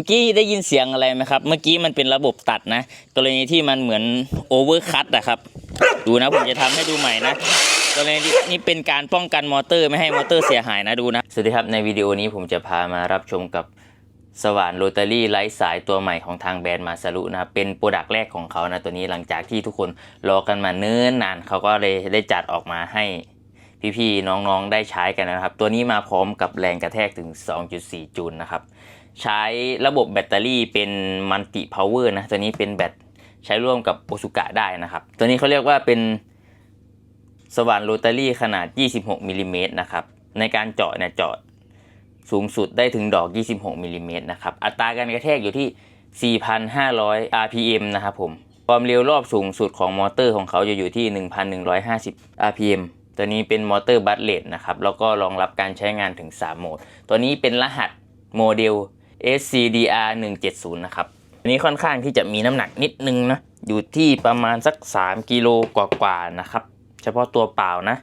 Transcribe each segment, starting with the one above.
มื่อกี้ได้ยินเสียงอะไรไหมครับ เมื่อกี้มันเป็นระบบตัดนะ กรณีที่มันเหมือนโอเวอร์คัตอะครับ ดูนะผมจะทำให้ดูใหม่นะกรณีนี่เป็นการป้องกันมอเตอร์ไม่ให้มอเตอร์เสียหายนะดูนะ สวัสดีครับในวิดีโอนี้ผมจะพามารับชมกับสว่านโรตารี่ไร้สายตัวใหม่ของทางแบรนด์มาซารุนะครับเป็นโปรดักต์แรกของเขานะตัวนี้หลังจากที่ทุกคนรอกันมาเนิ่นนานเขาก็เลยได้จัดออกมาให้พี่ๆน้องๆได้ใช้กันนะครับ ตัวนี้มาพร้อมกับแรงกระแทกถึง 2.4 จูลนะครับ ใช้ระบบแบตเตอรี่เป็นมัลติพาวเวอร์นะ ตัวนี้เป็นแบตใช้ร่วมกับโอซุกะได้นะครับ ตัวนี้เขาเรียกว่าเป็นสว่านโรตารี่ขนาด 26มิลลิเมตรนะครับ ในการเจาะเนี่ยเจาะสูงสุดได้ถึงดอก 26มิลลิเมตรนะครับ อัตราการกระแทกอยู่ที่ 4,500 RPM นะครับผม ความเร็วรอบสูงสุดของมอเตอร์ของเขาจะอยู่ที่ 1,150 RPM ตัวนี้เป็นมอเตอร์บัตเลตนะครับ แล้วก็รองรับการใช้งานถึง 3 โหมด ตัวนี้เป็นรหัสโมเดล SCDR 170 นะครับอันนี้ค่อนข้างที่จะมีน้ำหนักนิดนึงนะ อยู่ที่ประมาณสัก 3 กิโลกว่าๆนะครับ เฉพาะตัวเปล่านะ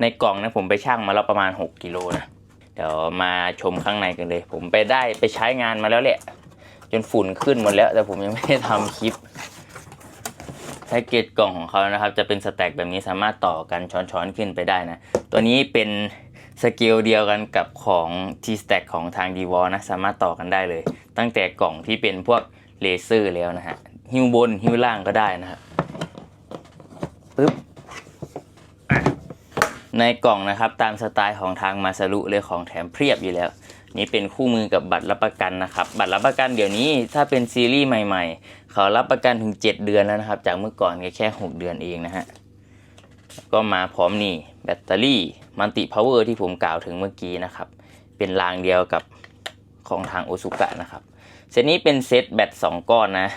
ในกล่องนะผมไปชั่งมาแล้วประมาณ 6 กิโลนะ เดี๋ยวมาชมข้างในกันเลย ผมไปได้ไปใช้งานมาแล้วแหละ จนฝุ่นขึ้นหมดแล้ว แต่ผมยังไม่ได้ทำคลิปแพ็กเกจกล่องของเขานะครับ จะเป็นสแต็กแบบนี้สามารถต่อกันช้อนๆขึ้นไปได้นะ ตัวนี้เป็น สเกลเดียวกันกับของ T-Stack ของทาง d w a l นะ สามารถต่อกันได้เลย ตั้งแต่กล่องที่เป็นพวกเลเซอร์แล้วนะฮะ หิ้วบน หิ้วล่างก็ได้นะครับปึ๊บในกล่องนะครับตามสไตล์ของทางมาซารุเลยของแถมเพียบอยู่แล้ว นี่เป็นคู่มือกับบัตรรับประกันนะครับ บัตรรับประกันเดี๋ยวนี้ถ้าเป็นซีรีส์ใหม่ ๆ เขารับประกันถึง 7 เดือนแล้วนะครับ จากเมื่อก่อนแค่6เดือนเองนะฮะก็มาพร้อมนี่แบตเตอรี่ มัลติพาวเวอร์ที่ผมกล่าวถึงเมื่อกี้นะครับ เป็นรางเดียวกับของทางโอซุกะนะครับ เซตนี้เป็นเซตแบต2 ก้อนนะ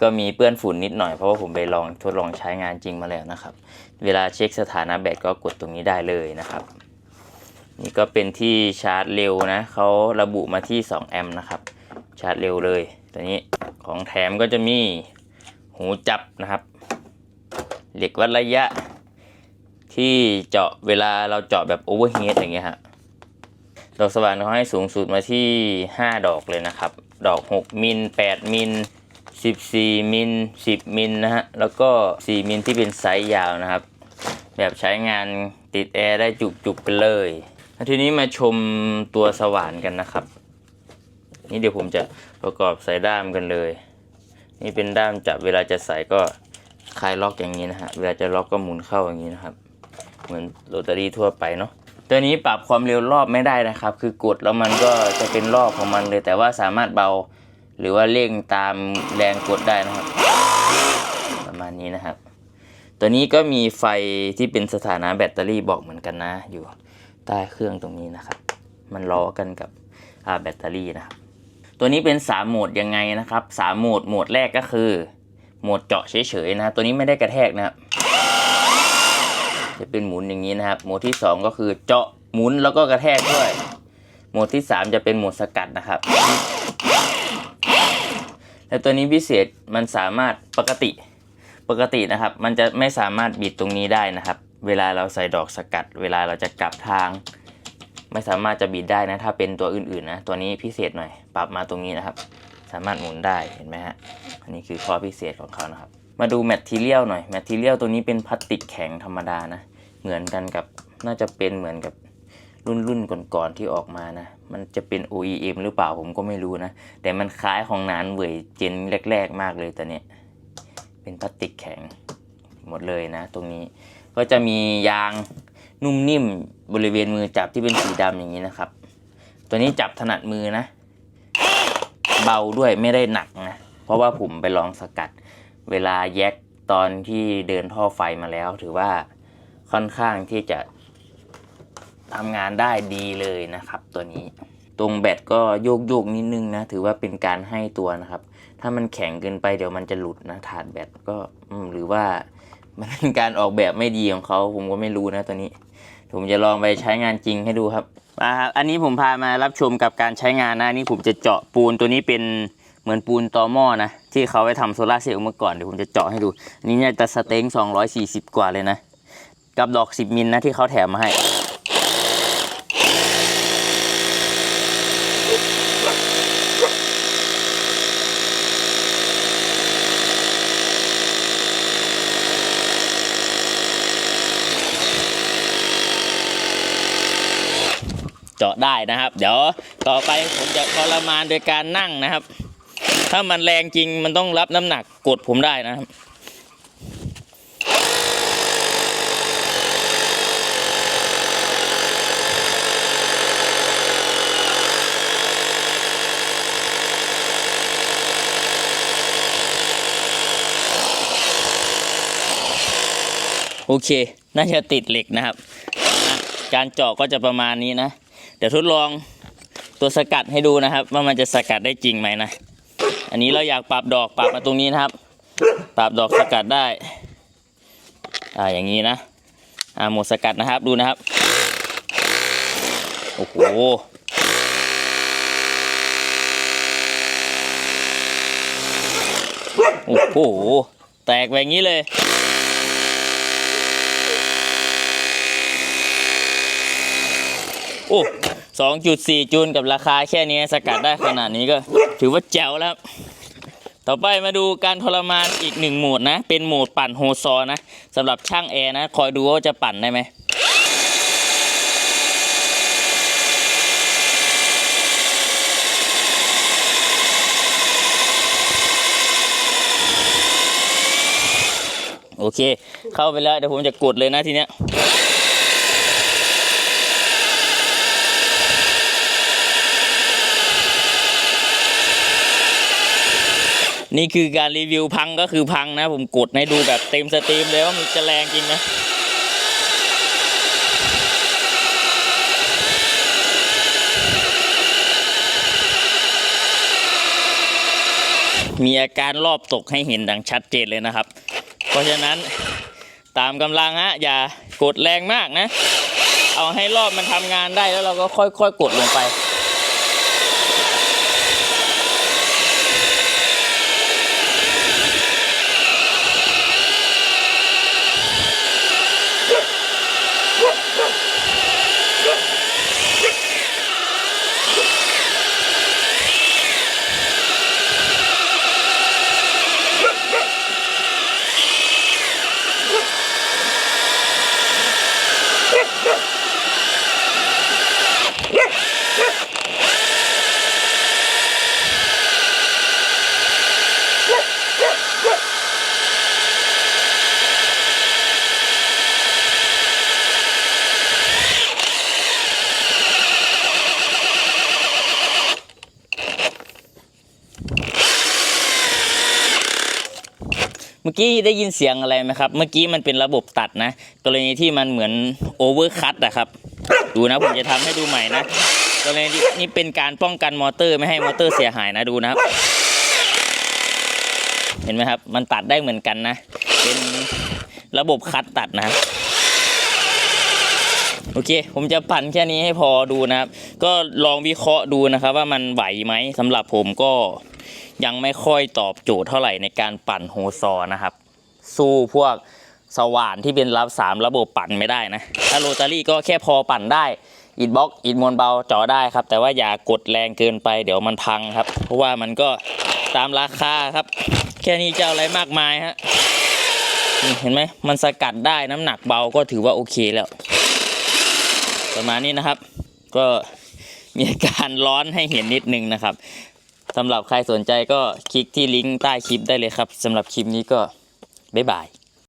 ก็มีเปื้อนฝุ่นนิดหน่อยเพราะว่าผมไปลองทดลองใช้งานจริงมาแล้วนะครับ เวลาเช็คสถานะแบตก็กดตรงนี้ได้เลยนะครับ นี่ก็เป็นที่ชาร์จเร็วนะเขาระบุมาที่ 2 แอมป์นะครับ ชาร์จเร็วเลย ตัวนี้ของแถมก็จะมีหูจับนะครับ เหล็กวัดระยะ ที่เจาะเวลาเราเจาะแบบโอเวอร์เฮดอย่างเงี้ยฮะดอกสว่านเขาให้สูงสุดมาที่ 5 ดอกเลยนะครับ ดอก 6 มิล 8 มิล 14 มิล 10 มิลนะฮะ แล้วก็ 4 มิลที่เป็นไซส์ยาวนะครับ แบบใช้งานติดแอร์ได้จุกๆไปเลยแล้วทีนี้มาชมตัวสว่านกันนะครับ นี่เดี๋ยวผมจะประกอบใส่ด้ามกันเลย นี่เป็นด้ามจับเวลาจะใส่ก็คลายล็อกอย่างนี้นะฮะ เวลาจะล็อกก็หมุนเข้าอย่างนี้นะครับ เหมือนโรตารี่ทั่วไปเนาะตัวนี้ปรับความเร็วรอบไม่ได้นะครับ คือกดแล้วมันก็จะเป็นรอบของมันเลย แต่ว่าสามารถเบาหรือว่าเร่งตามแรงกดได้นะครับ ประมาณนี้นะครับ ตัวนี้ก็มีไฟที่เป็นสถานะแบตเตอรี่บอกเหมือนกันนะ อยู่ใต้เครื่องตรงนี้นะครับ มันล้อกันกับแบตเตอรี่นะครับ ตัวนี้เป็น 3 โหมดยังไงนะครับ 3 โหมดโหมดแรกก็คือ โหมดเจาะเฉยๆนะ ตัวนี้ไม่ได้กระแทกนะครับ จะเป็นหมุนอย่างนี้นะครับ โหมดที่ 2 ก็คือเจาะหมุนแล้วก็กระแทกด้วย โหมดที่ 3 จะเป็นโหมดสกัดนะครับ และตัวนี้พิเศษมันสามารถปกติปกตินะครับ มันจะไม่สามารถบิดตรงนี้ได้นะครับ เวลาเราใส่ดอกสกัด เวลาเราจะกลับทาง ไม่สามารถจะบิดได้นะ ถ้าเป็นตัวอื่นๆนะ ตัวนี้พิเศษหน่อย ปรับมาตรงนี้นะครับ สามารถหมุนได้ เห็นไหมฮะ อันนี้คือข้อพิเศษของเขานะครับ มาดูแมททีเรียลหน่อย แมททีเรียลตัวนี้เป็นพลาสติกแข็งธรรมดานะ เหมือนกันกับน่าจะเป็นเหมือนกับรุ่นรุ่นก่อนๆที่ออกมานะ มันจะเป็น OEM หรือเปล่าผมก็ไม่รู้นะ แต่มันคล้ายของนานเว่ยเจนแรก ๆ มากเลยตัวเนี้ยเป็นพลาสติกแข็งหมดเลยนะ ตรงนี้ก็จะมียางนุ่มนิ่มบริเวณมือจับที่เป็นสีดำอย่างนี้นะครับ ตัวนี้จับถนัดมือนะ เบาด้วยไม่ได้หนักนะ เพราะว่าผมไปลองสกัด เวลาแยกตอนที่เดินท่อไฟมาแล้ว ถือว่า ค่อนข้างที่จะทำงานได้ดีเลยนะครับ ตัวนี้ ตรงแบตก็โยกโยกนิดนึงนะ ถือว่าเป็นการให้ตัวนะครับ ถ้ามันแข็งเกินไปเดี๋ยวมันจะหลุดนะถาดแบตก็หรือว่ามันเป็นการออกแบบไม่ดีของเขาผมก็ไม่รู้นะตัวนี้ผมจะลองไปใช้งานจริงให้ดูครับมาครับ อันนี้ผมพามารับชมกับการใช้งานนะนี่ผมจะเจาะปูนตัวนี้เป็นเหมือนปูนตอหม้อนะ ที่เขาไปทำโซลาร์เซลล์เมื่อก่อนเดี๋ยวผมจะเจาะให้ดูนนี้เนี่ยจะสเต็ง240 กว่าเลยนะ กับดอก 10 มิลนนะที่เขาแถมมาให้ เจาะได้นะครับ เดี๋ยวต่อไปผมจะทรมานโดยการนั่งนะครับ ถ้ามันแรงจริงมันต้องรับน้ำหนักกดผมได้นะครับ โอเค น่าจะติดเหล็กนะครับ การเจาะก็จะประมาณนี้นะ เดี๋ยวทดลองตัวสกัดให้ดูนะครับ ว่ามันจะสกัดได้จริงไหมนะ อันนี้เราอยากปรับดอกปรับมาตรงนี้นะครับ ปรับดอกสกัดได้ อ่าอย่างนี้นะ อ่าหมดสกัดนะครับดูนะครับ โอ้โหโอ้โห แตกแบบนี้เลย องจุดสี่จูนกับราคาแค่นี้สกัดได้ขนาดนี้ก็ ถือว่าแจ๋วแล้วต่อไปมาดูการทรมานอีกหนึ่งโหมดนะ เป็นโหมดปั่นโฮซอนะสำหรับช่างแอร์นะ คอยดูว่าจะปั่นได้ไหมโอเค เข้าไปแล้วเดี๋ยวผมจะกดเลยนะทีเนี้ย นี่คือการรีวิวพังก็คือพังนะ ผมกดให้ดูแบบเต็มสตรีมเลยว่ามันจะแรงจริงนะมีอาการรอบตกให้เห็นดังชัดเจนเลยนะครับ เพราะฉะนั้นตามกำลังฮะอย่ากดแรงมากนะ เอาให้รอบมันทำงานได้แล้วเราก็ค่อยๆกดลงไป เมื่อกี้ได้ยินเสียงอะไรไหมครับ เมื่อกี้มันเป็นระบบตัดนะ กรณีที่มันเหมือนโอเวอร์คัตอะครับ ดูนะผมจะทำให้ดูใหม่นะ กรณีนี้เป็นการป้องกันมอเตอร์ไม่ให้มอเตอร์เสียหายนะดูนะครับ เห็นไหมครับ มันตัดได้เหมือนกันนะ เป็นระบบคัดตัดนะโอเค ผมจะปั่นแค่นี้ให้พอดูนะครับ ก็ลองวิเคราะห์ดูนะครับ ว่ามันไหวไหมสำหรับผมก็ ยังไม่ค่อยตอบโจทย์เท่าไหร่ในการปั่นโฮซอนะครับ สู้พวกสว่านที่เป็นรับสามระบบปั่นไม่ได้นะถ้าโรตารี่ก็แค่พอปั่นได้อิดบล็อกอิดมวลเบาเจ่อได้ครับ แต่ว่าอย่ากดแรงเกินไปเดี๋ยวมันพังครับ เพราะว่ามันก็ตามราคาครับ แค่นี้จะอะไรมากมายฮะเห็นไหมมันสกัดได้น้ำหนักเบาก็ถือว่าโอเคแล้ว ประมาณนี้นะครับ ก็มีอาการร้อนให้เห็นนิดนึงนะครับ สำหรับใครสนใจก็คลิกที่ลิงก์ใต้คลิปได้เลยครับสำหรับคลิปนี้ก็บ๊ายบาย